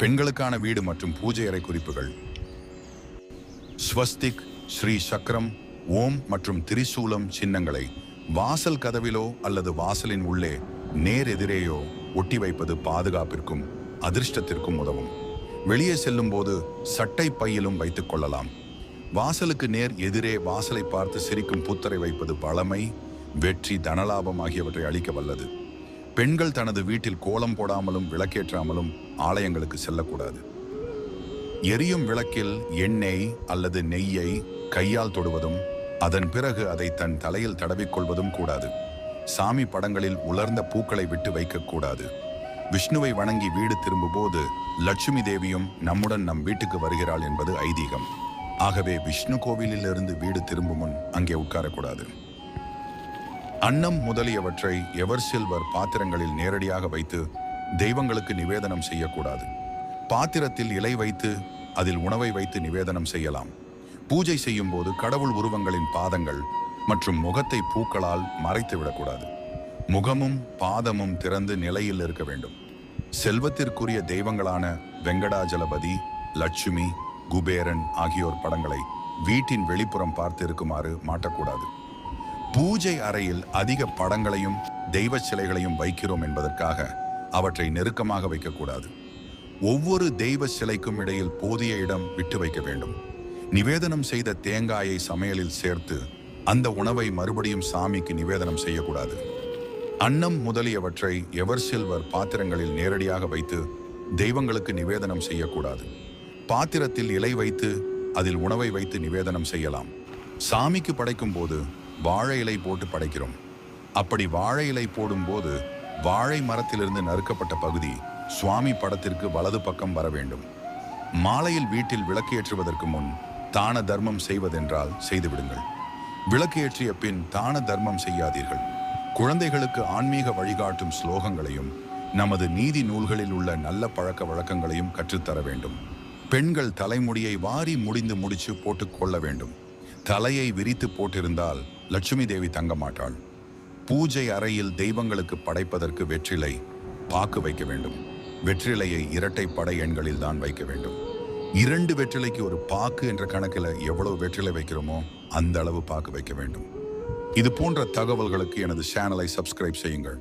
பெண்களுக்கான வீடு மற்றும் பூஜை அறை குறிப்புகள். ஸ்வஸ்திக் ஸ்ரீ சக்கரம் ஓம் மற்றும் திரிசூலம் சின்னங்களை வாசல் கதவிலோ அல்லது வாசலின் உள்ளே நேர் எதிரேயோ ஒட்டி வைப்பது பாதுகாப்பிற்கும் அதிர்ஷ்டத்திற்கும் உதவும். வெளியே செல்லும்போது சட்டை பையிலும் வைத்துக் கொள்ளலாம். வாசலுக்கு நேர் எதிரே வாசலை பார்த்து சிரிக்கும் புத்தரை வைப்பது பழமை வெற்றி தனலாபம் ஆகியவற்றை அளிக்க வல்லது. பெண்கள் தனது வீட்டில் கோலம் போடாமலும் விளக்கேற்றாமலும் ஆலயங்களுக்கு செல்லக்கூடாது. எரியும் விளக்கில் எண்ணெய் அல்லது நெய்யை கையால் தொடுவதும் அதன் பிறகு அதை தன் தலையில் தடவிக்கொள்வதும் கூடாது. சாமி படங்களில் உலர்ந்த பூக்களை விட்டு வைக்கக்கூடாது விஷ்ணுவை வணங்கி வீடு திரும்பும்போது லட்சுமி தேவியும் நம்முடன் நம் வீட்டுக்கு வருகிறாள் என்பது ஐதீகம். ஆகவே விஷ்ணு கோவிலிலிருந்து வீடு திரும்பும் முன் அங்கே உட்காரக்கூடாது. அன்னம் முதலியவற்றை எவர் சில்வர் பாத்திரங்களில் நேரடியாக வைத்து தெய்வங்களுக்கு நிவேதனம் செய்யக்கூடாது. பாத்திரத்தில் இலை வைத்து அதில் உணவை வைத்து நிவேதனம் செய்யலாம். பூஜை செய்யும் போது கடவுள் உருவங்களின் பாதங்கள் மற்றும் முகத்தை பூக்களால் மறைத்து விடக்கூடாது. முகமும் பாதமும் திறந்து நிலையில் இருக்க வேண்டும். செல்வத்திற்குரிய தெய்வங்களான வெங்கடாஜலபதி லட்சுமி குபேரன் ஆகியோர் படங்களை வீட்டின் வெளிப்புறம் பார்த்து இருக்குமாறு மாட்டக்கூடாது. பூஜை அறையில் அதிக படங்களையும் தெய்வ சிலைகளையும் வைக்கிறோம் என்பதற்காக அவற்றை நெருக்கமாக வைக்கக்கூடாது. ஒவ்வொரு தெய்வ சிலைக்கும் இடையில் போதிய இடம் விட்டு வைக்க வேண்டும். நிவேதனம் செய்த தேங்காயை சமையலில் சேர்த்து அந்த உணவை மறுபடியும் சாமிக்கு நிவேதனம் செய்யக்கூடாது. அன்னம் முதலியவற்றை எவர் சில்வர் பாத்திரங்களில் நேரடியாக வைத்து தெய்வங்களுக்கு நிவேதனம் செய்யக்கூடாது. பாத்திரத்தில் இலை வைத்து அதில் உணவை வைத்து நிவேதனம் செய்யலாம். சாமிக்கு படைக்கும் போது வாழை இலை போட்டு படைக்கிறோம். அப்படி வாழை இலை போடும்போது வாழை மரத்திலிருந்து நறுக்கப்பட்ட பகுதி சுவாமி படத்திற்கு வலது பக்கம் வர வேண்டும். மாலையில் வீட்டில் விளக்கு ஏற்றுவதற்கு முன் தான தர்மம் செய்வதென்றால் செய்துவிடுங்கள் விளக்கு ஏற்றிய பின் தான தர்மம் செய்யாதீர்கள். குழந்தைகளுக்கு ஆன்மீக வழிகாட்டும் ஸ்லோகங்களையும் நமது நீதி நூல்களில் உள்ள நல்ல பழக்க வழக்கங்களையும் கற்றுத்தர வேண்டும். பெண்கள் தலைமுடியை வாரி முடிந்து முடிச்சு போட்டுக் கொள்ள வேண்டும். தலையை விரித்து போட்டிருந்தால் லட்சுமி தேவி தங்க மாட்டாள். பூஜை அறையில் தெய்வங்களுக்கு படைப்பதற்கு வெற்றிலை பாக்கு வைக்க வேண்டும். வெற்றிலையை இரட்டை படை எண்களில் தான் வைக்க வேண்டும். இரண்டு வெற்றிலைக்கு ஒரு பாக்கு என்ற கணக்கில் எவ்வளவு வெற்றிலை வைக்கிறோமோ அந்த அளவு பாக்கு வைக்க வேண்டும். இது போன்ற தகவல்களுக்கு எனது சேனலை சப்ஸ்கிரைப் செய்யுங்கள்.